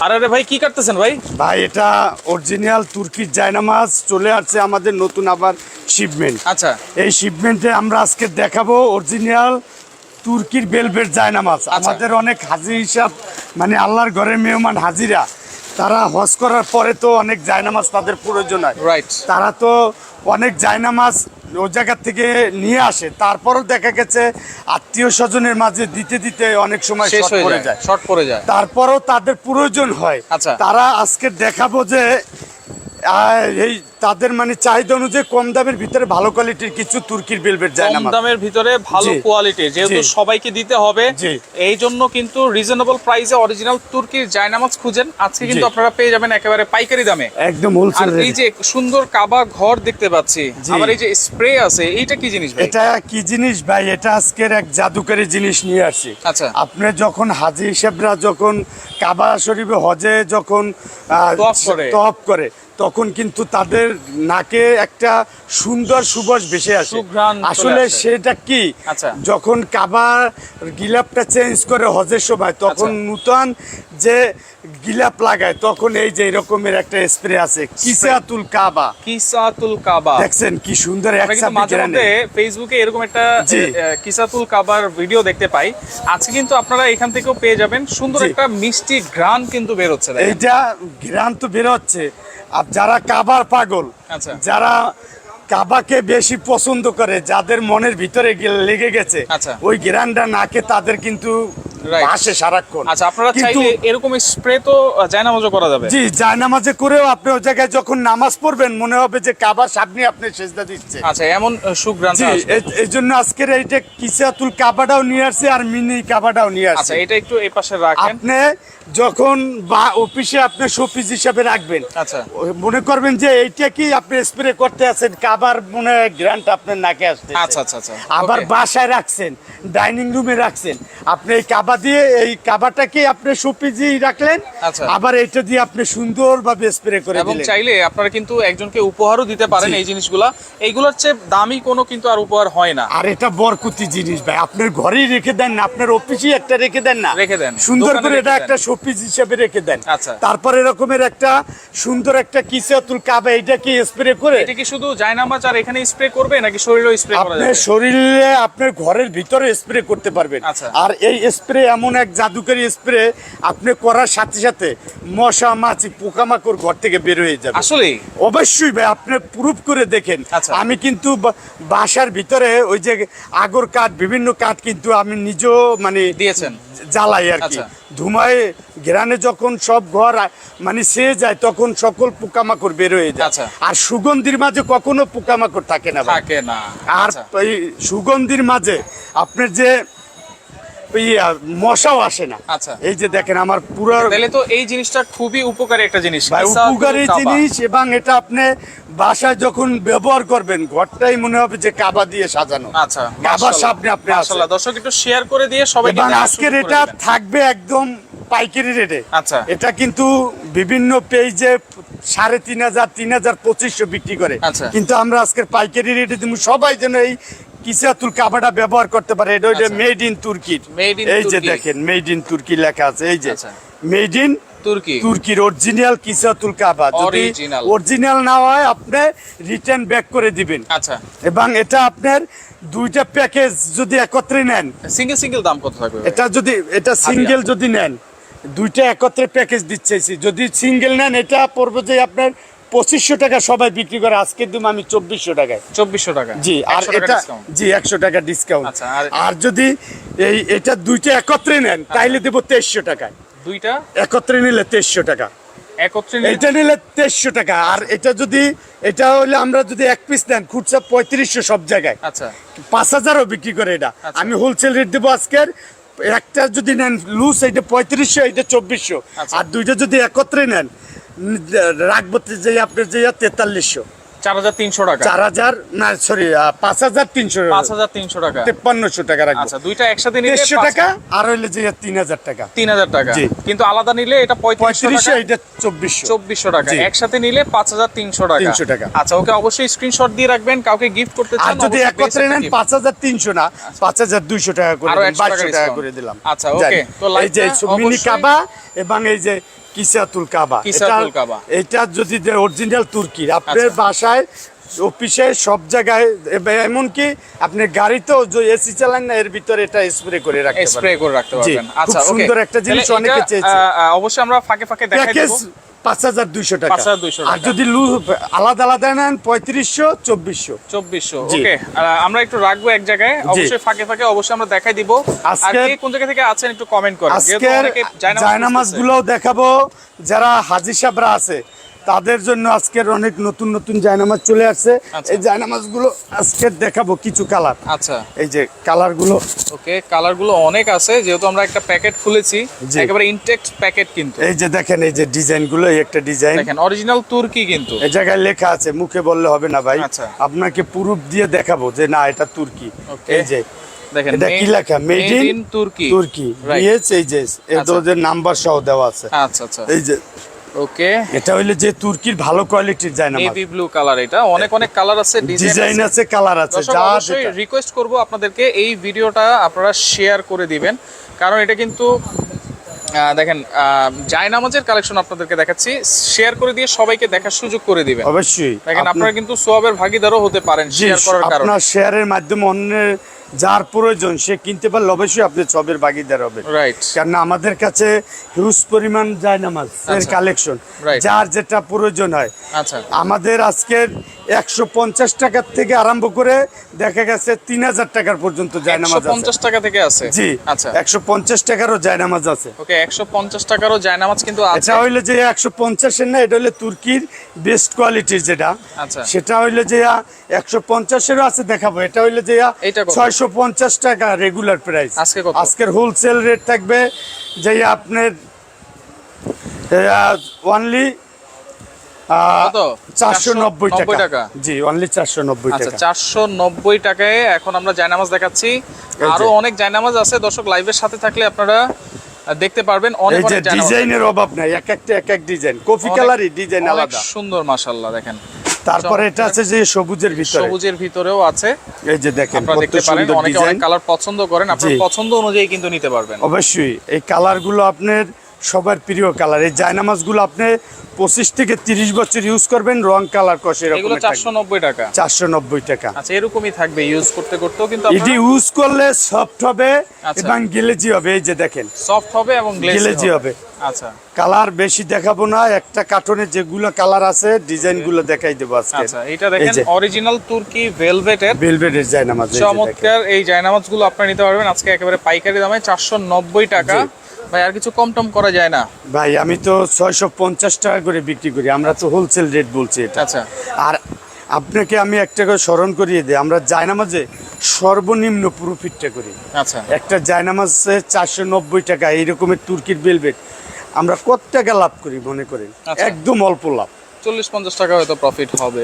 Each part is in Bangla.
আরে আরে ভাই কি কাটতেছেন ভাই? ভাই এটা অরিজিনাল তুর্কির জায়নামাজ চলে আসছে আমাদের নতুন আবার শিপমেন্ট আচ্ছা। এই শিপমেন্টে আমরা আজকে দেখাবো অরিজিনাল তুর্কির বেলভেট জায়নামাজ আচ্ছা। আমাদের অনেক হাজির হিসাব মানে আল্লাহর ঘরের মেহমান হাজিরা। তারা হজ করার পরে তো অনেক জায়নামাজ তাদের প্রয়োজন হয়। রাইট তারা তো অনেক জায়নামাজ ও জায়গা থেকে নিয়ে আসে। তারপরও দেখা গেছে আত্মীয় স্বজনের মাঝে দিতে দিতে অনেক সময় শেষ হয়ে পড়ে যায় শর্ট পড়ে যায়। তারপরও তাদের প্রয়োজন হয়। আচ্ছা। তারা আজকে দেখাবো যে এই তাদের মানে চাহিদা অনুযায়ী কম দামের ভিতরে ভালো কোয়ালিটির কিছু তুর্কির বেলভেট যায় কম দামের ভিতরে ভালো কোয়ালিটি যেহেতু সবাইকে দিতে হবে এই জন্য কিন্তু রিজনেবল প্রাইসে অরিজিনাল তুর্কির জায়নামাজ খুঁজেন। আজকে কিন্তু আপনারা পেয়ে যাবেন একেবারে পাইকারি দামে। একদম আর হোলসেল এই যে সুন্দর কাবা ঘর দেখতে পাচ্ছি জি। আবার এই যে স্প্রে আছে এইটা কি জিনিস ভাই? এটা কি জিনিস ভাই? এটা আজকের এক জাদুকারী জিনিস নিয়ে আসছি। আচ্ছা। আপনি যখন হাজি হিসেবরা যখন কাবা শরীফে হজে যখন তওয়াফ করে। তওয়াফ করে তখন কিন্তু তাদের নাকে একটা সুন্দর সুবাস ভেসে আসে আসলে সেটা কি আচ্ছা। যখন কাবার গিলাপটা চেঞ্জ করে হজের সময় তখন আচ্ছা। নূতন যে গিলাপ লাগায় তখন এই যে এরকমের একটা স্প্রে আছে কিসাতুল কাবা কিসাতুল কাবা দেখছেন কি সুন্দর মাঝে মধ্যে ফেসবুকে এরকম একটা কিসাতুল কাবার ভিডিও দেখতে পাই আজকে কিন্তু আপনারা এখান থেকেও পেয়ে যাবেন সুন্দর একটা মিষ্টি গ্রান কিন্তু বের হচ্ছে। এইটা ঘ্রাণ তো বেরোচ্ছে আর যারা কাবার পাগল আচ্ছা। যারা কাবাকে বেশি পছন্দ করে যাদের মনের ভিতরে লেগে গেছে আচ্ছা। ওই ঘ্রাণটা নাকে তাদের কিন্তু. আসে সারাক্ষণ। আচ্ছা আপনারা চাইলে এরকম স্প্রে তো জায়নামাজও করা যাবে। জি জায়নামাজে করেও আপনি ওই জায়গায় যখন নামাজ পড়বেন মনে হবে যে কাবার সামনে আপনি সেজদা দিচ্ছে। আচ্ছা এমন সুগ্রান জি এই- জন্য আজকের এইটা কিসাতুল কাবাটাও নিয়ে আসছে আর মিনি কাবাটাও নিয়ে আচ্ছা এটা একটু এই পাশে রাখেন। আপনি যখন বা অফিসে আপনি শোপিস হিসাবে রাখবেন আচ্ছা। মনে করবেন যে এইটা কি আপনি স্প্রে করতে আছেন কাবার মনে হয় গ্রান্ট আপনার নাকে আসছে আচ্ছা আচ্ছা আচ্ছা। আবার বাসায় রাখছেন ডাইনিং রুমে রাখছেন আপনি এই কাবা দিয়ে এই কাবাটাকে আপনি শোপিজি রাখলেন আচ্ছা। আবার এইটা দিয়ে আপনি সুন্দরভাবে স্প্রে করে এবং চাইলে আপনারা কিন্তু একজনকে উপহারও দিতে পারেন এই জিনিসগুলা এইগুলোর চেয়ে দামি কোনো কিন্তু আর উপহার হয় না আর এটা বরকুতি জিনিস ভাই আপনার ঘরেই রেখে দেন না আপনার অফিসে একটা রেখে দেন না রেখে দেন। সুন্দর করে এটা একটা। শোপিস হিসাবে রেখে দেন আচ্ছা। তারপর এরকমের একটা সুন্দর একটা কিসাতুল কাবা এটা কি স্প্রে করে এটা কি শুধু জায়নামাজ আর এখানে স্প্রে করবে নাকি শরীরেও স্প্রে করা আপনার শরীরে আপনার ঘরের ভিতরে স্প্রে করতে পারবেন আচ্ছা। আর এই স্প্রে এমন এক জাদুকারী স্প্রে আপনি করার সাথে সাথে মশা মাছি পোকামাকড় ঘর থেকে বের হয়ে যাবে আসলে অবশ্যই ভাই আপনি প্রুফ করে দেখেন আচ্ছা। আমি কিন্তু বাসার ভিতরে ওই যে আগর কাঠ বিভিন্ন কাঠ কিন্তু আমি নিজেও মানে দিয়েছেন জ্বালাই আর কি আচ্ছা। ধুমায় ঘেরানে যখন সব ঘর মানে সে যায় তখন সকল পোকামাকড় বের হয়ে যায় আচ্ছা। আর সুগন্ধির মাঝে কখনো পোকামাকড় থাকে না থাকে না আর। এই সুগন্ধির মাঝে আপনার যে মশাও আসে না। আচ্ছা। এই যে দেখেন আমার পুরো তাহলে তো এই জিনিসটা খুবই উপকারী একটা জিনিস। উপকারী জিনিস এবং এটা আপনি বাসায় যখন ব্যবহার করবেন ঘরটাই মনে হবে যে কাবা দিয়ে সাজানো। আচ্ছা কাবার সামনে আপনি। মাশাআল্লাহ দর্শক একটু শেয়ার করে দিয়ে সবাইকে এবং আজকের এটা থাকবে একদম পাইকারি রেটে আচ্ছা। এটা কিন্তু বিভিন্ন পেজে সাড়ে তিন হাজার তিন হাজার পঁচিশশো বিক্রি করে। আচ্ছা। কিন্তু আমরা আজকের পাইকারি রেটে সবাই যেন এই কিসাতুল কাবাটা ব্যবহার করতে পারে? এটা ওইটা। মেড ইন তুর্কির এই যে দেখেন মেড ইন তুর্কি লেখা আছে এই যে। মেড ইন তুর্কি তুর্কির অরিজিনাল কিসাতুল কাবা। যদি অরিজিনাল না হয় আপনি রিটার্ন ব্যাক করে দিবেন। আচ্ছা। এবং এটা আপনার দুইটা প্যাকেজ যদি একত্রে নেন সিঙ্গেল সিঙ্গেল দাম কত থাকবে? এটা যদি এটা সিঙ্গেল যদি নেন দুইটা একত্রে প্যাকেজ দিচ্ছে। যদি সিঙ্গেল নেন এটা পড়বে যে আপনার পঁচিশশো টাকা সবাই বিক্রি করে আজকের দিন আমি চব্বিশশো টাকায়। চব্বিশশো টাকা। জি আর 100 টাকা এটা জি একশো টাকা ডিসকাউন্ট আচ্ছা, আর- যদি এই এটা দুইটা একত্রে নেন তাইলে দেবো তেইশশো টাকায়। দুইটা? একত্রে নিলে তেইশশো টাকা। একত্রে এটা নিলে তেইশশো টাকা। আর এটা যদি এটা হলে আমরা যদি এক পিস নেন খুচরা পঁয়ত্রিশশো সব জায়গায়। আচ্ছা। পাঁচ হাজারও বিক্রি করে এটা। আচ্ছা। আমি হোলসেল রেট দেবো আজকের। একটা যদি নেন লুজ এটা পঁয়ত্রিশশো এটা চব্বিশশো। আচ্ছা। আর দুইটা যদি একত্রে নেন রাখব যে আপনার যে তেতাল্লিশশো। চার হাজার তিনশো টাকা। চার হাজার না সরি পাঁচ হাজার তিনশো। পাঁচ হাজার তিনশো টাকা। তেপ্পান্নশো টাকা রাখব। আচ্ছা দুইটা একসাথে নিলে দেড়শো টাকা আর হইলে যে তিন হাজার টাকা। তিন হাজার টাকা। কিন্তু আলাদা নিলে এটা পঁয়ত্রিশশো এটা চব্বিশশো। চব্বিশশো টাকা। একসাথে নিলে পাঁচ হাজার তিনশো টাকা। 300 টাকা। আচ্ছা ওকে অবশ্যই স্ক্রিনশট দিয়ে রাখবেন। কাউকে গিফট করতে চান যদি একত্রে নেন পাঁচ হাজার তিনশো না পাঁচ হাজার দুইশো টাকা করে আরও দিলাম, 100 টাকা বাইশশো টাকা করে দিলাম। আচ্ছা। যাই। তো এই যে মিনি কাবা এবং এই যে কিসাতুল কাবা কিসাতুল কাবা। এটা যদি অরিজিনাল তুর্কির আপনার আচ্ছা। বাসায় অফিসে সব জায়গায় এমনকি আপনি গাড়িতেও যে এসি চালান না এর ভিতরে এটা স্প্রে করে রাখতে স্প্রে করে রাখতে পারবেন আচ্ছা সুন্দর একটা জিনিস অনেকে চেয়েছে। অবশ্যই আমরা ফাঁকে ফাঁকে দেখাই দেবো পাঁচ হাজার দুইশো টাকা। আর যদি আলাদা আলাদা নেন পঁয়ত্রিশশো চব্বিশশো। চব্বিশশো ওকে। আমরা একটু রাখব এক জায়গায়। অবশ্যই ফাঁকে ফাঁকে অবশ্যই আমরা দেখাই দিব। আজকে কোন জায়গা থেকে আছেন একটু কমেন্ট করেন। জায়নামাজ গুলোও দেখাবো। যারা হাজি সাহেবরা আছে তাদের জন্য আজকের অনেক নতুন নতুন জায়নামাজ চলে আসছে। আচ্ছা। এই জায়নামাজগুলো আজকের দেখাবো কিছু কালার। আচ্ছা। এই যে কালারগুলো ওকে কালারগুলো অনেক আছে যেহেতু আমরা একটা প্যাকেট খুলেছি। একেবারে ইনটেক্ট প্যাকেট কিন্তু। এই যে দেখেন এই যে ডিজাইনগুলো এই একটা ডিজাইন। দেখেন অরিজিনাল তুর্কি কিন্তু। এই জায়গায় লেখা আছে মুখে বললে হবে না ভাই। আচ্ছা। আপনাকে প্রুফ দিয়ে দেখাবো যে না এটা তুর্কি. এই যে দেখেন এটা কি লেখা? মেড ইন তুর্কি। এই যে এর আচ্ছা। নাম্বার সহ দেওয়া আছে। আচ্ছা আচ্ছা। এই যে ওকে। এটা হইলে যে তুর্কির ভালো কোয়ালিটির জায়নামাজ নেভি ব্লু কালার এটা। অনেক অনেক কালার আছে ডিজাইন আছে। কালার আছে যা অবশ্যই রিকোয়েস্ট করব আপনাদেরকে এই ভিডিওটা আপনারা শেয়ার করে দিবেন। কারণ এটা কিন্তু দেখেন জায়নামাজের কালেকশন আপনাদেরকে দেখাচ্ছি। শেয়ার করে দিয়ে সবাইকে দেখার সুযোগ করে দিবেন। অবশ্যই। দেখেন আপনারা কিন্তু সোয়াবের ভাগিদারও হতে পারেন শেয়ার করার কারণে। আপনার শেয়ারের মাধ্যমে অন্যের যার প্রয়োজন সে কিনতে পারলে অবশ্যই আপনি চবের ভাগিদার হবেন। রাইট কারণ আমাদের কাছে হিউজ পরিমাণ জায়নামাজ এর আচ্ছা। কালেকশন যার যেটা প্রয়োজন হয়। আচ্ছা। আমাদের আজকের একশো পঞ্চাশ টাকার থেকে আরম্ভ করে দেখা গেছে তিন হাজার টাকার পর্যন্ত জায়নামাজ পঞ্চাশ টাকা থেকে আছে? জি। আচ্ছা। একশো পঞ্চাশ টাকারও জায়নামাজ আছে। ওকে একশো পঞ্চাশ টাকারও জায়নামাজ কিন্তু এটা হইলে যে একশো পঞ্চাশের না এটা হইলে তুর্কির বেস্ট কোয়ালিটির যেটা। আচ্ছা। সেটা হইলে যে একশো পঞ্চাশেরও আছে দেখাবো। এটা হইলে যে? ছয়শো টাকা রেগুলার প্রাইস আজকে আজকের হোলসেল রেট থাকবে যে আপনার অনলি চারশো নব্বই টাকা। টাকা? জি অনলি চারশো নব্বই আচ্ছা টাকা। চারশো নব্বই টাকায় এখন আমরা জায়নামাজ দেখাচ্ছি। আরও অনেক জায়নামাজ আছে দর্শক লাইভের সাথে থাকলে আপনারা দেখতে পারবেন অনেক ডিজাইনের অভাব নাই এক একটা এক এক ডিজাইন কফি কালারই ডিজাইন আলাদা। সুন্দর মাশাল্লাহ দেখেন। তারপরে এটা আছে যে সবুজের ভিতরে। সবুজের ভিতরেও আছে। এই যে দেখেন আপনারা দেখতে পারেন অনেকে অনেক কালার পছন্দ করেন আপনার পছন্দ অনুযায়ী কিন্তু নিতে পারবেন। অবশ্যই এই কালারগুলো আপনার সবার প্রিয় কালার। এই জায়নামাজগুলো আপনি পঁচিশ থেকে তিরিশ বছর ইউজ করবেন রং কালার কষে চারশো নব্বই টাকা। চারশো নব্বই টাকা। আচ্ছা এরকমই থাকবে ইউজ করতে করতেও কিন্তু এটি ইউজ করলে সফট হবে আচ্ছা। এবং গেলেজি হবে এই যে দেখেন। সফট হবে এবং গেলেজি হবে। আচ্ছা। কালার বেশি দেখাবো না একটা কার্টনে যেগুলো কালার আছে ডিজাইনগুলো দেখাই দেবো আজকে। আচ্ছা এটা দেখেন অরিজিনাল তুর্কি ভেলভেটের ভেলভেটের জায়নামাজ চমৎকার এই জায়নামাজগুলো আপনারা নিতে পারবেন। আজকে একেবারে পাইকারি দামে চারশো নব্বই টাকা। ভাই আর কিছু কম টম করা যায় না? ভাই আমি তো ছয়শো পঞ্চাশ টাকা করে বিক্রি করি। আমরা তো হোলসেল রেট বলছি এটা। আচ্ছা। আর আপনাকে আমি একটা করে স্মরণ করিয়ে দিই আমরা জায়নামাজে সর্বনিম্ন প্রফিটটা করি। আচ্ছা। একটা জায়নামাজে চারশো নব্বই টাকা এইরকমের তুর্কির বেলভেট আমরা কত টাকা লাভ করি মনে করেন? আচ্ছা। একদম অল্প লাভ। চল্লিশ পঞ্চাশ টাকা হয়তো প্রফিট হবে।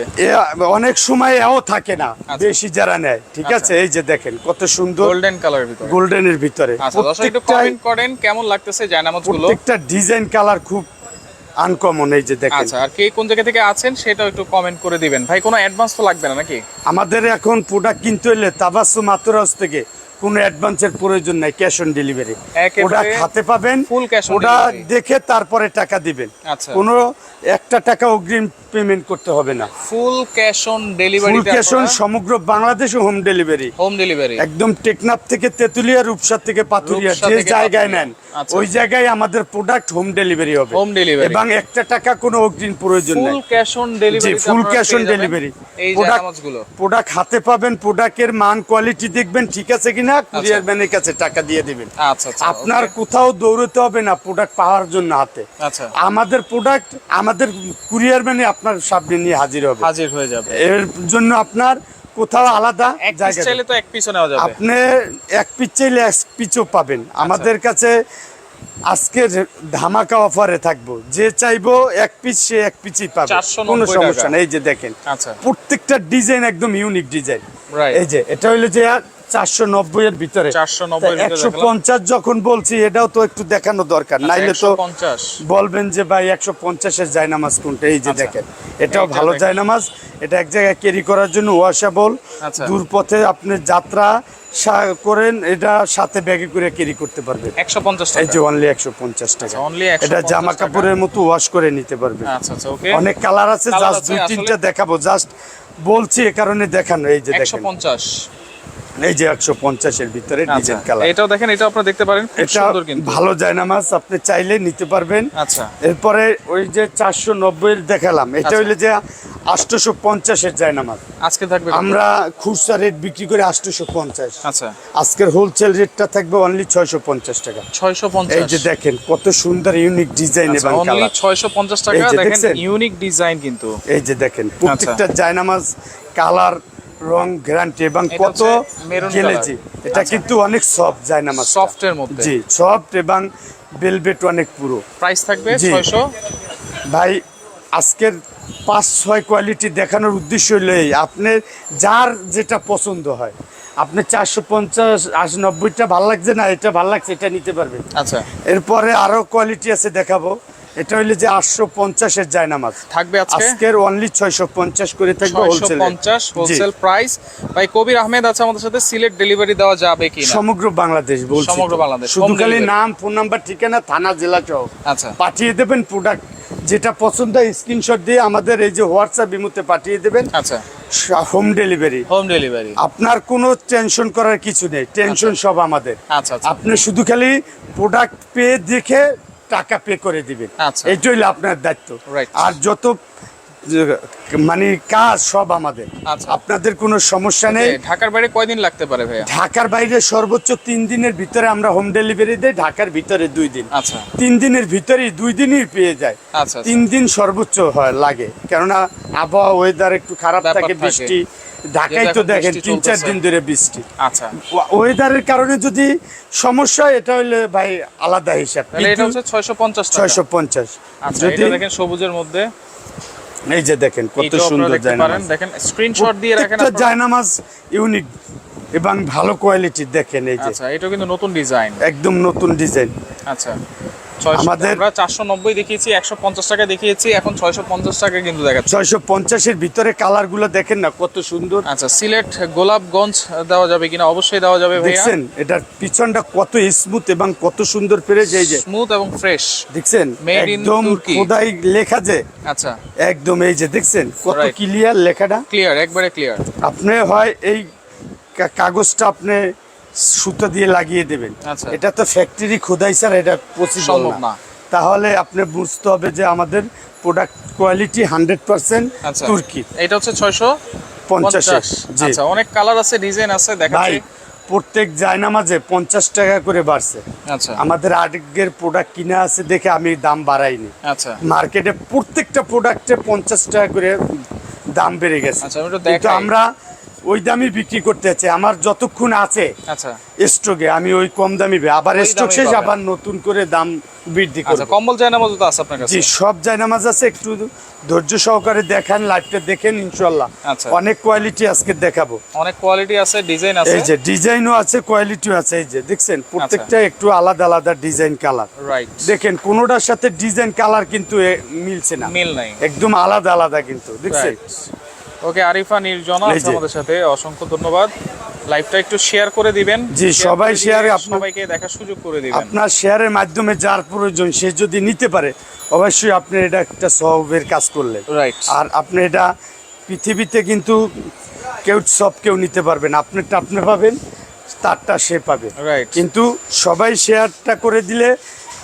অনেক সময় এও থাকে না আচ্ছা। বেশি যারা নেয় ঠিক আচ্ছা। আছে? এই যে দেখেন কত সুন্দর গোল্ডেন কালারের ভিতরে। গোল্ডেনের ভিতরে। আচ্ছা কমেন্ট করেন কেমন লাগতেছে জায়নামাজগুলো প্রত্যেকটা ডিজাইন কালার খুব আনকমন এই যে দেখেন। আচ্ছা আর কে কোন জায়গা থেকে আছেন সেটাও একটু কমেন্ট করে দিবেন। ভাই কোনো অ্যাডভান্স তো লাগবে না নাকি? আমাদের এখন প্রোডাক্ট কিনতে হলে তাবাসু মাতুরাস থেকে কোনো অ্যাডভান্সের প্রয়োজন নাই ক্যাশ অন ডেলিভারি প্রোডাক্ট হাতে পাবেন delivery। দেখে তারপরে টাকা দিবেন। আচ্ছা। কোনো একটা টাকা অগ্রিম পেমেন্ট করতে হবে না। Full cash on full cash on সমগ্র বাংলাদেশে হোম ডেলিভারি হোম ডেলিভারি একদম টেকনাফ থেকে তেতুলিয়া রূপসা থেকে পাতুরিয়া যে জায়গায়। নেন আচ্ছা। ওই জায়গায় আমাদের প্রোডাক্ট হোম ডেলিভারি হবে। Home delivery। এবং একটা টাকা কোনো অগ্রিম প্রয়োজন full cash on delivery full cash on delivery এই প্রোডাক্ট হাতে পাবেন প্রোডাক্টের মান কোয়ালিটি দেখবেন ঠিক আছে কিনা? কুরিয়ার ম্যানের কাছে টাকা দিয়ে দিবেন। আচ্ছা আচ্ছা আপনার কোথাও দৌড়তে হবে না প্রোডাক্ট পাওয়ার জন্য হাতে। আচ্ছা। আমাদের প্রোডাক্ট আমাদের কুরিয়ার ম্যানে আপনার সামনে নিয়ে হাজির হবে। হাজির হয়ে যাবে। এর জন্য আপনার কোথাও আলাদা চাইলে তো এক পিসও নেওয়া যাবে। আপনি এক পিস চাইলে এক পিচও পাবেন। আমাদের কাছে আজকের ধামাকা অফারে থাকব। যে চাইব এক পিস সে এক পিসই পাবে। 490 কোনো সমস্যা নেই এই যে দেখেন। আচ্ছা। প্রত্যেকটা ডিজাইন একদম ইউনিক ডিজাইন. এই যে এটা হইল যে চারশো নব্বই এর ভিতরে 490 এর ভিতরে একশো পঞ্চাশ যখন বলছি এটাও তো একটু দেখানো দরকার। নাইলে তো বলবেন যে ভাই একশো পঞ্চাশের জায়নামাজ কোনটা? এই যে আচ্ছা। দেখেন এটাও ভালো। জায়নামাজ। এটা এক জায়গায় ক্যারি করার জন্য ওয়াশাবল আচ্ছা। দূর পথে আপনি যাত্রা করেন এটা সাথে ব্যাগে করে ক্যারি করতে পারবেন। একশো পঞ্চাশ এই টাকা। যে অনলি একশো পঞ্চাশ টাকা। আচ্ছা, only 150 এটা জামা কাপড়ের মতো ওয়াশ করে নিতে আচ্ছা আচ্ছা ওকে অনেক কালার আছে জাস্ট দুই তিনটা দেখাবো। জাস্ট বলছি এ কারণে দেখানো। এই যে দেখেন। পঞ্চাশ। এই যে একশো পঞ্চাশের ভিতরে আচ্ছা ডিজাইন কালার। এটাও দেখেন এটা আপনারা দেখতে পারেন এটা ভালো জায়নামাজ আপনি চাইলে নিতে পারবেন। আচ্ছা। এরপরে ওই যে চারশো নব্বই দেখালাম এটা আচ্ছা। হইলে যে আটশোশো পঞ্চাশের জায়নামাজ। আজকে থাকবে কত? আমরা খুচরা রেট বিক্রি করে আটশোশো পঞ্চাশ আচ্ছা। আজকের হোলসেল রেটটা থাকবে অনলি ছয়শো পঞ্চাশ টাকা। ছয়শো এই যে দেখেন কত সুন্দর ইউনিক ডিজাইন এবং অনলি ছয়শো পঞ্চাশ টাকা দেখেন ইউনিক ডিজাইন কিন্তু। এই যে দেখেন আচ্ছা। প্রত্যেকটা জায়নামাজ কালার রং গ্যারান্টি এবং কত color। এটা আচ্ছা। কিন্তু অনেক সফট জায়নামাজ সফটের মধ্যে। জি সফট এবং বেলভেট অনেক পুরো। প্রাইস থাকবে। ছয়শো? ভাই আজকের পাঁচ ছয় কোয়ালিটি দেখানোর উদ্দেশ্য হলো এই। আপনার যার যেটা পছন্দ হয়। আপনি চারশো পঞ্চাশ আশি নব্বইটা ভালো লাগছে না এটা ভালো লাগছে এটা নিতে পারবেন। আচ্ছা। এরপরে আরও কোয়ালিটি আছে দেখাবো। এটা হইলে যে আটশো পঞ্চাশের জায়নামাজ। থাকবে আজকে? আজকের অনলি ছয়শো পঞ্চাশ করে থাকবে হোলসেল পঞ্চাশ হোলসেল প্রাইস ভাই কবির আহমেদ আছে আমাদের সাথে সিলেট ডেলিভারি দেওয়া যাবে কি সমগ্র বাংলাদেশ বলছি সমগ্র বাংলাদেশ, শুধু খালি নাম ফোন নাম্বার ঠিকানা থানা জেলা সহ আচ্ছা। পাঠিয়ে দেবেন প্রোডাক্ট যেটা পছন্দ হয় স্ক্রিনশট দিয়ে আমাদের এই যে হোয়াটসঅ্যাপ বিমুতে পাঠিয়ে দেবেন। আচ্ছা। হোম ডেলিভারি হোম ডেলিভারি আপনার কোনো টেনশন করার কিছু নেই। টেনশন সব আমাদের। আচ্ছা আচ্ছা। আপনি শুধু খালি প্রোডাক্ট পেয়ে দেখে টাকা পে করে দিবেন। এটাই হলো আপনার দায়িত্ব. আর যত মানে কাজ সব আমাদের। আচ্ছা। আপনাদের কোনো সমস্যা নেই। ঢাকার বাইরে কয়দিন লাগতে পারে ভাইয়া? ঢাকার বাইরে সর্বোচ্চ তিন দিনের ভিতরে আমরা হোম ডেলিভারি দেই ঢাকার ভিতরে দুই দিন। আচ্ছা। তিন দিনের ভিতরেই দুই দিনই পেয়ে যায়। আচ্ছা, তিন দিন সর্বোচ্চ হয় লাগে। কেননা আবহাওয়া ওয়েদার একটু খারাপ থাকে। বৃষ্টি। ঢাকায় তো দেখেন তিন চার দিন ধরে বৃষ্টি। আচ্ছা। ওয়েদারের কারণে যদি সমস্যা এটা হলে ভাই আলাদা হিসাব। এটা হচ্ছে ছয়শো পঞ্চাশ ছয়শো পঞ্চাশ। আচ্ছা যদি দেখেন সবুজের মধ্যে। এই যে দেখেন কত সুন্দর জায়নামাজ। দেখেন স্ক্রিনশট দিয়ে রাখেন আপনারা। জায়নামাজ ইউনিক এবং ভালো কোয়ালিটির দেখেন এই যে। আচ্ছা এটা কিন্তু নতুন ডিজাইন একদম নতুন ডিজাইন আচ্ছা। আমাদের- চারশো নব্বই দেখিয়েছি একশো পঞ্চাশ টাকা দেখিয়েছি এখন ছয়শো পঞ্চাশ টাকা কিন্তু দেখাচ্ছে। ছয়শো পঞ্চাশের ভিতরে কালারগুলো দেখেন না কত সুন্দর। আচ্ছা সিলেট গোলাপগঞ্জ দেওয়া যাবে কিনা? অবশ্যই দেওয়া যাবে দেখছেন এটার পিছনটা কত স্মুথ এবং কত সুন্দর যে। স্মুথ এবং ফ্রেশ দেখছেন Made একদম খোদাই লেখা যে। আচ্ছা। একদম এই যে দেখছেন কত ক্লিয়ার লেখাটা। ক্লিয়ার একবারে ক্লিয়ার আপনি হয় এই কাগজটা আপনি সুতো দিয়ে লাগিয়ে দেবেন। আচ্ছা। এটা তো ফ্যাক্টরি খোদাই স্যার এটা পসিবল না। তাহলে আপনি বুঝতে হবে যে আমাদের প্রোডাক্ট কোয়ালিটি হান্ড্রেড পার্সেন্ট তুর্কি। এটা হচ্ছে ছয়শো পঞ্চাশে। আচ্ছা অনেক কালার আছে ডিজাইন আছে দেখাচ্ছি। প্রত্যেক জায়নামাজে পঞ্চাশ টাকা করে বাড়ছে। আচ্ছা। আমাদের আগের প্রোডাক্ট কিনা আছে দেখে আমি দাম বাড়াইনি। আচ্ছা। মার্কেটে প্রত্যেকটা প্রোডাক্টে পঞ্চাশ টাকা করে দাম বেড়ে গেছে। কিন্তু আমরা ওই দামই বিক্রি করতে আছি আমার যতক্ষণ আছে আচ্ছা। স্টকে আমি ওই কম দামি বে- আবার স্টক শেষ আবার নতুন করে দাম বৃদ্ধি করব। আচ্ছা কম্বল চায়না মতো আছে আপনার কাছে? জি সব জায়নামাজ আছে একটু ধৈর্য সহকারে দেখেন লাইভটা দেখেন ইনশাল্লাহ আচ্ছা। অনেক কোয়ালিটি আজকে দেখাবো। অনেক কোয়ালিটি আছে ডিজাইন আছে। এই যে ডিজাইনও আছে কোয়ালিটিও আছে এই যে দেখছেন? আচ্ছা। প্রত্যেকটা একটু আলাদা আলাদা ডিজাইন কালার রাইট দেখেন কোনোটার সাথে ডিজাইন কালার কিন্তু মিলছে না। মিল নাই। একদম আলাদা আলাদা কিন্তু দেখছেন? ওকে আরিফা নির্জনা আছে আমাদের সাথে অসংখ্য ধন্যবাদ। লাইভটা একটু শেয়ার করে দিবেন। জি, সবাই দিয়ে সবাইকে দেখার সুযোগ করে দিবেন। আপনার শেয়ারের মাধ্যমে যার প্রয়োজন সে যদি নিতে পারে অবশ্যই আপনি এটা একটা সবের কাজ করলেন। রাইট আর আপনি এটা পৃথিবীতে কিন্তু কেউ সব কেউ নিতে পারবেন আপনারটা আপনি পাবেন তারটা সে পাবে। রাইট কিন্তু সবাই শেয়ারটা করে দিলে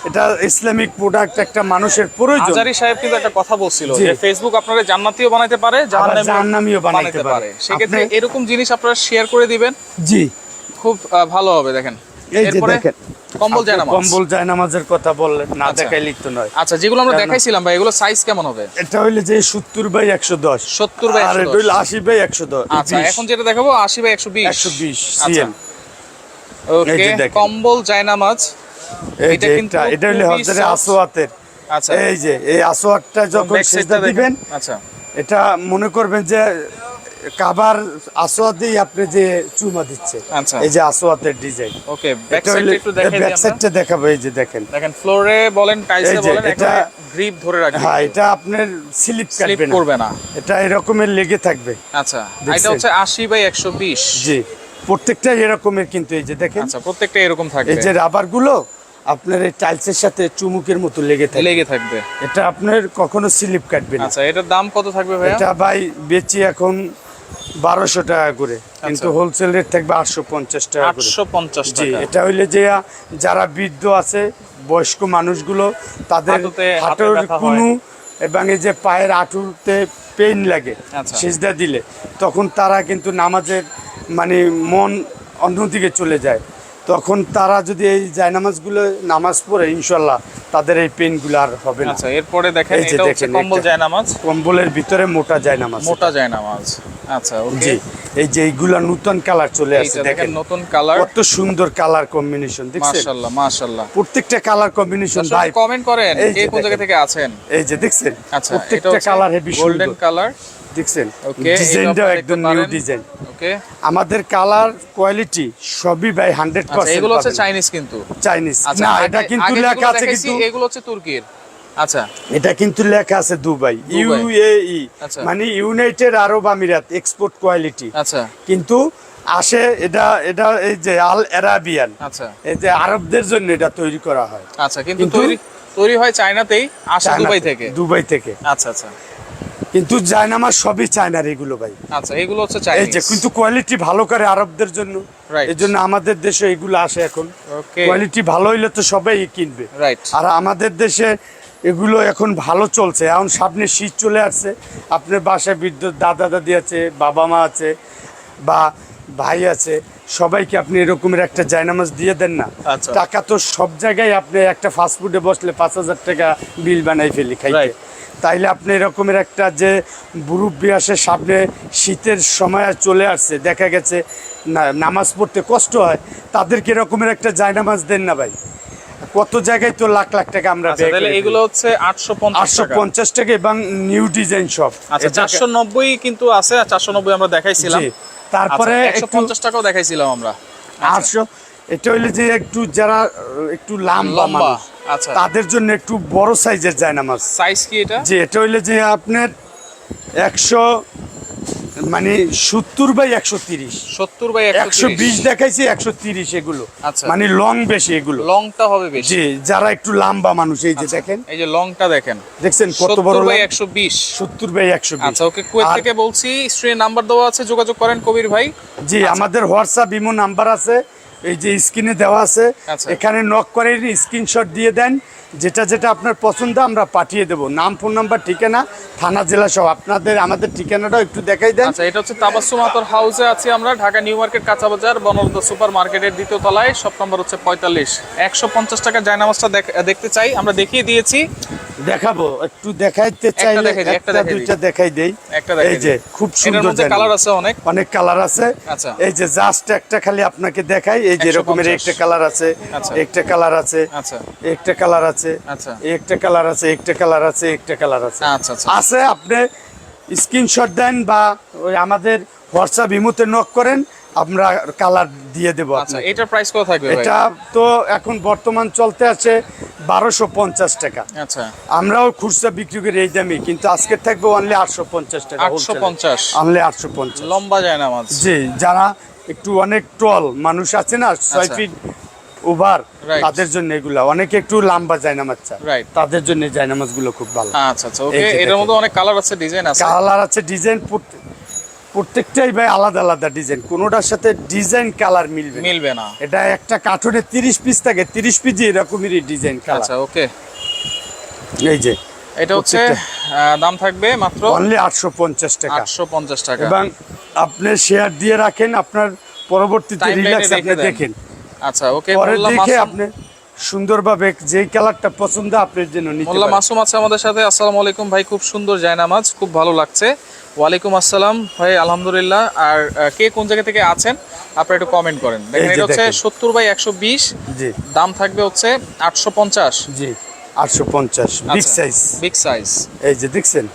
এটা ইসলামিক প্রোডাক্ট একটা মানুষের প্রয়োজন। আজারি সাহেব কিন্তু একটা কথা বলছিল যে ফেসবুক আপনারা জান্নাতিও বানাইতে পারে জাহান্নামীও বানাইতে পারে। সেক্ষেত্রে এরকম জিনিস আপনারা শেয়ার করে দিবেন? জি। খুব ভালো হবে দেখেন। এই যে দেখেন কম্বল জায়নামাজ। কম্বল জায়নামাজের কথা বললেন না আচ্ছা। দেখাই লিখতে নয়। আচ্ছা যেগুলো আমরা দেখাইছিলাম ভাই এগুলো সাইজ কেমন হবে? এটা হইলে যে সত্তর বাই একশো দশ। 70 বাই 110 আর এটা হইলে আশি বাই একশো দশ আচ্ছা এখন যেটা দেখাবো আশি বাই একশো বিশ। একশো বিশ আচ্ছা। সিএম। ওকে। কম্বল জায়নামাজ। এই এটা যে এটা এটা হইলে হজরে আসোয়াতের। আচ্ছা। এই যে এই যখন। দিবেন আচ্ছা। এটা মনে করবেন যে কাবার আসোয়াতেই আপনি যে চুমা দিচ্ছে আচ্ছা। এই যে আসোয়াতের ডিজাইন ওকে ব্যাক সাইডটা একটু দেখাই ব্যাক সাইডটা দেখাবো এই যে দেখেন। দেখেন ফ্লোরে বলেন এটা এটা- গ্রিপ ধরে রাখবে হ্যাঁ এটা আপনার স্লিপ স্লিপ কাটবে না। করবে না। এটা এরকমের লেগে থাকবে। আচ্ছা এটা হচ্ছে আশি বাই একশো বিশ। জি প্রত্যেকটা এরকমের কিন্তু এই যে দেখেন। আচ্ছা প্রত্যেকটা এরকম থাকবে। এই যে রাবারগুলো আপনার এই টাইলসের সাথে চুমুকের মতো লেগে থাকে লেগে থাকবে। এটা আপনার কখনো স্লিপ কাটবে না। আচ্ছা এটার দাম কত থাকবে ভাই এটা ভাই বেচি এখন বারোশো টাকা করে কিন্তু হোলসেল রেট থাকবে আটশো পঞ্চাশ টাকা আটশো পঞ্চাশ জি এটা হইলে যে যারা বৃদ্ধ আছে বয়স্ক মানুষগুলো তাদের হাঁটুর ব্যথা এবং এই যে পায়ের হাঁটুতে পেইন লাগে আচ্ছা। সেজদা দিলে তখন তারা কিন্তু নামাজের মানে মন অন্যদিকে চলে যায়। তখন তারা যদি এই জায়নামাজগুলো নামাজ পড়ে ইনশাল্লাহ তাদের এই পেইনগুলো আর হবে না। আচ্ছা এরপরে দেখেন এই যে দেখেন, কম্বল জায়নামাজ। কম্বলের ভিতরে মোটা জায়নামাজ। মোটা জায়নামাজ। আচ্ছা জি এই যে এইগুলা নতুন কালার চলে আসছে দেখেন দেখেন। নতুন কালার কত সুন্দর কালার কম্বিনেশন দেখছেন? মাশাআল্লাহ মাশাআল্লাহ। প্রত্যেকটা কালার কম্বিনেশন ভাই। কমেন্ট করেন কে কোন জায়গা থেকে আছেন? এই যে দেখছেন আচ্ছা প্রত্যেকটা কালার হেভি গোল্ডেন কালার দেখছেন? ডিজাইনটাও একদম নিউ ডিজাইন ওকে আমাদের কালার কোয়ালিটি সবই আচ্ছা এগুলো হচ্ছে চাইনিজ কিন্তু। চাইনিজ আচ্ছা না এটা কিন্তু লেখা আছে কিন্তু এগুলো হচ্ছে তুর্কির। আচ্ছা। এটা কিন্তু লেখা আছে দুবাই। ইউএই আচ্ছা। মানে ইউনাইটেড আরব আমিরাত এক্সপোর্ট কোয়ালিটি আচ্ছা। কিন্তু আসে এটা এটা এই যে আল আরাবিয়ান আচ্ছা। এই যে আরবদের জন্য এটা তৈরি করা হয়। আচ্ছা কিন্তু তৈরি তৈরি হয় চায়নাতেই আসে দুবাই থেকে। দুবাই থেকে। আচ্ছা আচ্ছা। কিন্তু জায়নামাজ সবই চায়নার এগুলো ভাই। আচ্ছা এগুলো হচ্ছে এই যে কিন্তু কোয়ালিটি ভালো করে আরবদের জন্য. এই জন্য আমাদের দেশে এগুলো আসে এখন। ওকে কোয়ালিটি ভালো হইলে তো সবাই কিনবে। রাইট আর আমাদের দেশে এগুলো এখন ভালো চলছে। এখন সামনে শীত চলে আসছে। আপনার বাসায় বিদ্যুৎ দাদা দাদি আছে বাবা মা আছে বা ভাই আছে সবাইকে আপনি এরকমের একটা জায়নামাজ দিয়ে দেন না। আচ্ছা। টাকা তো সব জায়গায় আপনি একটা ফাস্টফুডে বসলে পাঁচ হাজার টাকা বিল বানাই ফেলি Right. তাইলে আপনি এরকমের একটা যে মুরব্বী আসে সামনে শীতের সময় চলে আসছে দেখা গেছে নামাজ পড়তে কষ্ট হয় তাদেরকে এরকমের একটা জায়নামাজ দেন না ভাই। কত জায়গায় তো লাখ লাখ টাকা আমরা আচ্ছা এগুলো হচ্ছে আটশো আটশো টাকা। পঞ্চাশ টাকা এবং নিউ ডিজাইন সব। আচ্ছা চারশো নব্বই কিন্তু আছে চারশো নব্বই আমরা দেখাইছিলাম। তারপরে একশো পঞ্চাশ টাকাও দেখাইছিলাম আমরা। আটশো এটা হইলে যে একটু যারা একটু লম্বা মানুষ আচ্ছা। তাদের জন্য একটু বড় সাইজের জায়নামাজ। সাইজ কি এটা? যে এটা হইলে যে আপনার একশো মানে সত্তর বাই একশো তিরিশ। সত্তর বাই একশো বিশ দেখাইছি একশো তিরিশ এগুলো। আচ্ছা। মানে লং বেশি এগুলো। লংটা হবে বেশি। জি যারা একটু লম্বা মানুষ এই যে দেখেন। এই যে লংটা দেখেন। দেখছেন কত বড় বাই একশো বিশ। সত্তর বাই একশো আচ্ছা ওকে কুয়েত থেকে বলছি স্ক্রিনে নাম্বার দেওয়া আছে যোগাযোগ করেন কবির ভাই। জি আমাদের হোয়াটসঅ্যাপ ইমো নাম্বার আছে। এই যে স্ক্রিনে দেওয়া আছে আচ্ছা। এখানে নক করে স্ক্রিনশট দিয়ে দেন যেটা যেটা আপনার পছন্দ আমরা পাঠিয়ে দেবো। নাম ফোন নাম্বার ঠিকানা থানা জেলা সহ। আপনাদের আমাদের ঠিকানাটাও একটু দেখাই দেন। আচ্ছা এটা হচ্ছে তাবাসসুম আতর হাউসে আছি আমরা ঢাকা নিউ মার্কেট কাঁচা বাজার বনলতা সুপার মার্কেটের দ্বিতীয় তলায়। শপ নম্বর হচ্ছে পঁয়তাল্লিশ। একশো পঞ্চাশ টাকা জায়নামাজটা দেখ- দেখতে চাই আমরা দেখিয়ে দিয়েছি। দেখাবো একটু দেখাইতে দেখাই একটা। দুইটা দেখাই দেই। একটা এই যে খুব সুন্দর কালার আছে অনেক। অনেক কালার আছে। আচ্ছা। এই যে জাস্ট একটা খালি আপনাকে দেখাই। এই যে এরকমের একটা কালার আছে আচ্ছা। একটা কালার আছে আচ্ছা। একটা কালার আছে। আচ্ছা। একটা কালার আছে একটা কালার আছে একটা কালার আছে। আচ্ছা আচ্ছা। আছে আপনি স্ক্রিনশট দেন বা ওই আমাদের হোয়াটসঅ্যাপ ইমোতে নক করেন আমরা কালার দিয়ে দেবো আচ্ছা এটার প্রাইস কত থাকবে ভাই? এটা তো এখন বর্তমান চলতে আছে বারোশো পঞ্চাশ টাকা। আচ্ছা। আমরাও খুচরা বিক্রি করি এই দামে কিন্তু আজকে থাকবে অনলি আটশো পঞ্চাশ টাকা 850 অনলি আটশো পঞ্চাশ। লম্বা জায়নামাজ জি যারা একটু অনেক টল মানুষ আছে না ছয় আচ্ছা। ফিট ওভার তাদের জন্য এগুলা। অনেকে একটু লম্বা জায়নামাজ চায় Right. তাদের জন্য জায়নামাজগুলো খুব ভালো। আচ্ছা আচ্ছা ওকে দেখেন। মধ্যে অনেক কালার আছে ডিজাইন আছে। কালার আছে ডিজাইন প্রত্যেকটাই ভাই আলাদা আলাদা ডিজাইন কোনোটার সাথে ডিজাইন কালার মিলবে মিলবে না। এটা একটা কার্টুনে তিরিশ পিস থাকে তিরিশ পিস এরকমেরই ডিজাইন কালার আচ্ছা ওকে। এই যে। এটা হচ্ছে দাম থাকবে মাত্র অনলি আটশো পঞ্চাশ টাকা। আটশো পঞ্চাশ টাকা। এবং আপনি শেয়ার দিয়ে রাখেন আপনার পরবর্তীতে রিল্যাক্স আপনি দেখেন। আচ্ছা ওকে পরে দেখে আপনি সুন্দরভাবে যেই কালারটা পছন্দ আপনার জন্য নিতে মোল্লা মাসুম আছে আমাদের সাথে আসসালামু আলাইকুম। ভাই খুব সুন্দর জায়নামাজ খুব ভালো লাগছে। ওয়ালাইকুম আসসালাম। ভাই আলহামদুলিল্লাহ। আর কে কোন জায়গা থেকে আছেন আপনারা একটু কমেন্ট করেন। দেখেন এটা হচ্ছে দেখেন। সত্তর বাই একশো বিশ। জি। দাম থাকবে হচ্ছে আটশো পঞ্চাশ। জি আটশো পঞ্চাশ। বিগ সাইজ বিগ সাইজ এই যে দেখছেন?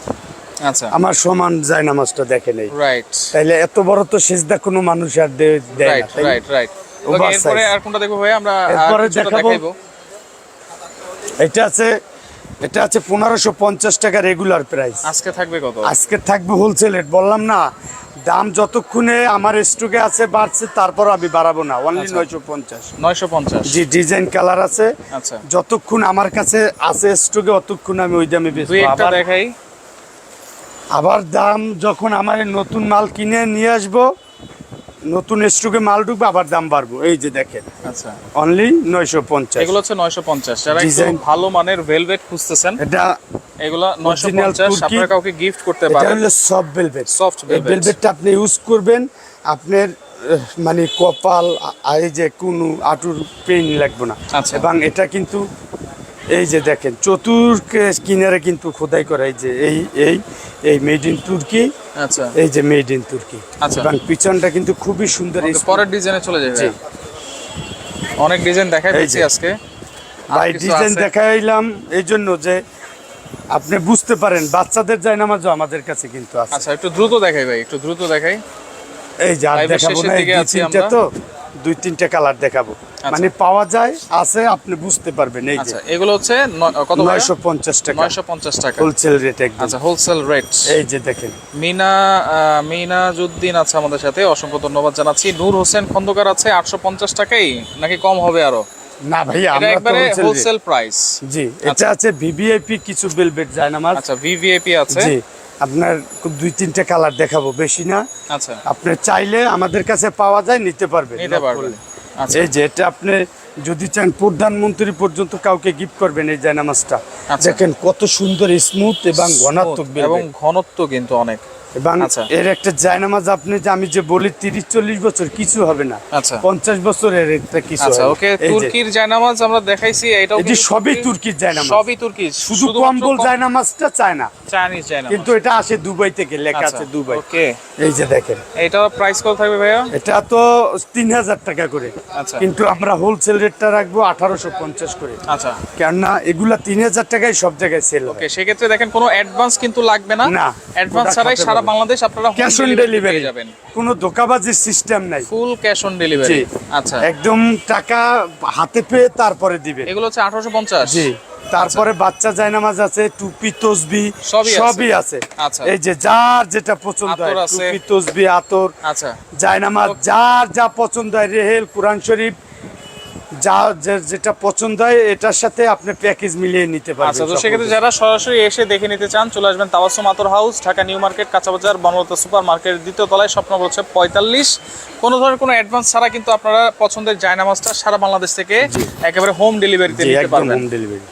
আচ্ছা। আমার সমান যায় নামাজটা দেখে নেই। রাইট তাইলে এত বড় তো সেজদা কোনো মানুষ আর দেয় না রাইট রাইট রাইট। এরপরে আর কোনটা দেখব ভাই আমরা এরপরে দেখাবো। এটা আছে এটা আছে পনেরোশো পঞ্চাশ টাকা রেগুলার প্রাইস আজকে থাকবে কত? আজকে থাকবে হোলসেল রেট বললাম না দাম যতক্ষণে আমার স্টকে আছে বাড়ছে তারপর আমি বাড়াবো না। অনলি আচ্ছা। নয়শো পঞ্চাশ। নয়শো পঞ্চাশ। জি ডিজাইন কালার আছে। আচ্ছা। যতক্ষণ আমার কাছে আছে স্টকে অতক্ষণ আমি ওই দামে বেচবো। আবার দেখাই। আবার দাম যখন আমার নতুন মাল কিনে নিয়ে আসব নতুন স্টকে মাল ঢুকবে আবার দাম বাড়বো। এই যে দেখেন। আচ্ছা। অনলি নয়শো পঞ্চাশ। এগুলো হচ্ছে নয়শো পঞ্চাশ। যারা একটু ভালো মানের ভেলভেট খুঁজতেছেন এটা এগুলো নয়শো পঞ্চাশ। আপনারা কাউকে গিফট করতে এটা পারেন। হলো সফট ভেলভেট সফট ভেলভেটটা আপনি ইউজ করবেন আপনার মানে কপাল এই যে কোনো আটুর পেইন লাগবে না। আচ্ছা। এবং এটা কিন্তু এই যে দেখেন চতুর্কে কিনারে কিন্তু খোদাই করা এই যে এই এই এই মেড ইন তুর্কি আচ্ছা। এই যে মেড ইন তুর্কি আচ্ছা। এবং পিছনটা কিন্তু খুবই সুন্দর পরের ডিজাইনে চলে যাবে। অনেক ডিজাইন দেখাই আজকে। ভাই ডিজাইন দেখাইলাম এই জন্য যে আপনি বুঝতে পারেন বাচ্চাদের জায়নামাজও আমাদের কাছে কিন্তু আছে। আচ্ছা একটু দ্রুত দেখাই ভাই একটু দ্রুত দেখাই। এই যে দেখাবো না এই তিনটা তো। দুই তিনটা কালার দেখাবো। আচ্ছা। মানে পাওয়া যায় আছে আপনি বুঝতে পারবেন এই যে। আচ্ছা এগুলো হচ্ছে কত নয়শো পঞ্চাশ টাকা। নয়শো পঞ্চাশ টাকা। হোলসেল রেট একদম। আচ্ছা হোলসেল রেট। এই যে দেখেন। মিনা আহ, মিনাজুদ্দিন আছে আমাদের সাথে অসংখ্য ধন্যবাদ জানাচ্ছি। নূর হোসেন খন্দকার আছে আটশো পঞ্চাশ টাকাই নাকি কম হবে আরও? না ভাই আমরা তো একবারে হোলসেল হোলসেল প্রাইস। জি এটা আছে ভিভিআইপি কিছু বেলবেট জায়নামাজ। আচ্ছা ভিভিআইপি আছে। জি। আপনার দুই তিনটে কালার দেখাবো বেশি না। আচ্ছা। আপনি চাইলে আমাদের কাছে পাওয়া যায় নিতে পারবে নিতে পারবে পারবেন। আচ্ছা। এই যে এটা আপনি যদি চান প্রধানমন্ত্রী পর্যন্ত কাউকে গিফট করবেন এই জায়নামাজটা। আচ্ছা। দেখেন কত সুন্দর স্মুথ এবং ঘনাত্মক এবং ঘনত্ব কিন্তু অনেক। এবং আচ্ছা। এর একটা জায়নামাজ আপনি যে আমি যে বলি তিরিশ চল্লিশ বছর কিছু হবে না। আচ্ছা। পঞ্চাশ বছরের একটা কিছু আচ্ছা। ওকে তুর্কির জায়নামাজ আমরা দেখাইছি এটাও এটি সবই তুর্কির জায়নামাজ। সবই তুর্কি শুধু কম্বল জায়নামাজটা চায় না। চাইনিজ জায়নামাজ। কিন্তু এটা আসে দুবাই থেকে লেখা আছে দুবাই। ওকে। এই যে দেখেন। এটার প্রাইস কত থাকবে ভাইয়া? এটা তো তিন হাজার টাকা করে। কিন্তু আমরা হোলসেল রেটটা রাখব আঠারোশো পঞ্চাশ করে। আচ্ছা। কেননা এগুলা তিন হাজার টাকায় সব জায়গায় সেল ওকে সেক্ষেত্রে দেখেন কোনো অ্যাডভান্স কিন্তু লাগবে না। না। অ্যাডভান্স ছাড়াই সারা বাংলাদেশ আপনারা ক্যাশ অন ডেলিভারি যাবেন। কোনো ধোকাবাজির সিস্টেম নাই। ফুল ক্যাশ অন ডেলিভারি আচ্ছা। একদম টাকা হাতে পেয়ে তারপরে দিবে। এগুলো হচ্ছে আঠারোশো পঞ্চাশ। জি। তারপরে বাচ্চা জায়নামাজ আছে টুপি তসবি সবই আছে। আচ্ছা। এই যে যার যেটা পছন্দ হয় টুপি তসবি আতর আচ্ছা। জায়নামাজ যার যা পছন্দ হয় রেহেল কোরআন শরীফ যা যেটা পছন্দ হয় এটার সাথে আপনি প্যাকেজ মিলিয়ে নিতে পারবেন আচ্ছা তো সেক্ষেত্রে যারা সরাসরি এসে দেখে নিতে চান চলে আসবেন Tabassum Attar House Dhaka New Market কাঁচাবাজার Banalata Super মার্কেটের দ্বিতীয় তলায় স্বপ্ন বলছে পঁয়তাল্লিশ। কোনো ধরনের কোনো অ্যাডভান্স ছাড়া কিন্তু আপনারা পছন্দের জায়নামাজটা সারা বাংলাদেশ থেকে একেবারে হোম ডেলিভারিতে নিতে পারবেন। Home delivery